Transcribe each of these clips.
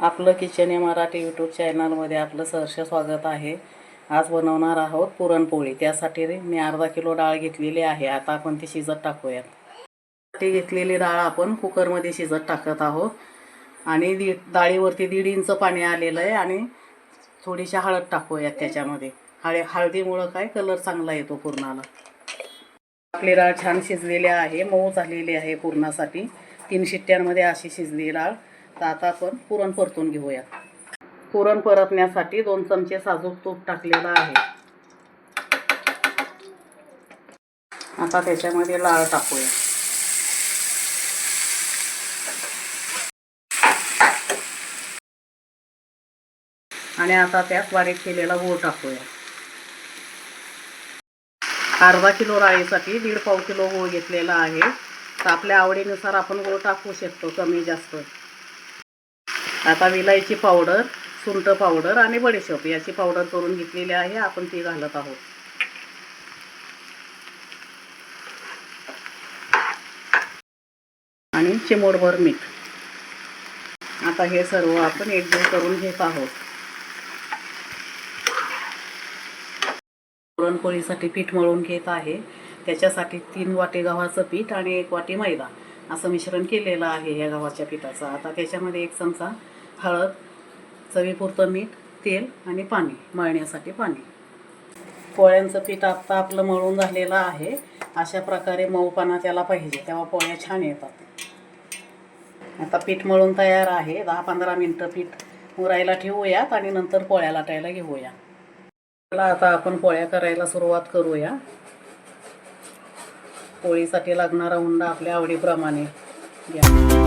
आपलं किचन या मराठी यूट्यूब चॅनलमध्ये आपलं सहर्ष स्वागत आहे. आज बनवणार आहोत पुरणपोळी. त्यासाठी मी अर्धा किलो डाळ घेतलेली आहे. आता आपण ती शिजत टाकूयात. ती घेतलेली डाळ आपण कुकरमध्ये शिजत टाकत आहोत. आणि दीड डाळीवरती दीड इंच पाणी आलेलं आहे आणि थोडीशी हळद टाकूयात त्याच्यामध्ये. हळे हळदीमुळं काय कलर चांगला येतो पुरणाला. आपली डाळ छान शिजलेली आहे. मऊ झालेली आहे पुरणासाठी. तीन शिट्ट्यांमध्ये अशी शिजली डाळ. तर आता आपण पुरण परतून घेऊया. पुरण परतण्यासाठी दोन चमचे साजूक तूप टाकलेलं आहे. आता त्याच्यामध्ये लाळ टाकूया. आणि आता त्यात बारीक केलेला गूळ टाकूया. अर्धा किलो राळीसाठी दीड पाव किलो गूळ घेतलेला आहे. तर आपल्या आवडीनुसार आपण गूळ टाकू शकतो कमी जास्त. आता विलायची पावडर सुंठ पावडर आणि बडीशेप याची पावडर करून घेतलेली आहे. आपण ती घालत आहोत. आणि चिमोडभर मीठ. आता हे सर्व आपण एकजीव करून घेत आहोत. पुरणपोळीसाठी पीठ मळून घेत आहे. त्याच्यासाठी तीन वाटी गव्हाचं पीठ आणि एक वाटी मैदा. असं मिश्रण केलेलं आहे या गव्हाच्या पिठाचं. आता त्याच्यामध्ये एक चमचा हळद चवीपुरतं मीठ तेल आणि पाणी मळण्यासाठी पाणी. पोळ्यांचं पीठ आत्ता आपलं मळून झालेलं आहे. अशा प्रकारे मऊपणा त्याला पाहिजे तेव्हा पोळ्या छान येतात. आता पीठ मळून तयार आहे. दहा पंधरा मिनटं पीठ उरायला ठेवूयात आणि नंतर पोळ्या लाटायला घेऊया. आता आपण पोळ्या करायला सुरुवात करूया. पोळीसाठी लागणारा हुंडा आपल्या आवडीप्रमाणे घ्या.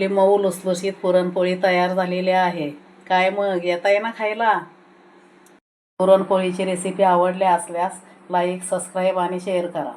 आपली मऊ लुसलुशीत पुरणपोळी तयार झालेली आहे. काय मग? येता ना खायला? पुरणपोळीची रेसिपी आवडली असल्यास लाईक सबस्क्राईब आणि शेअर करा.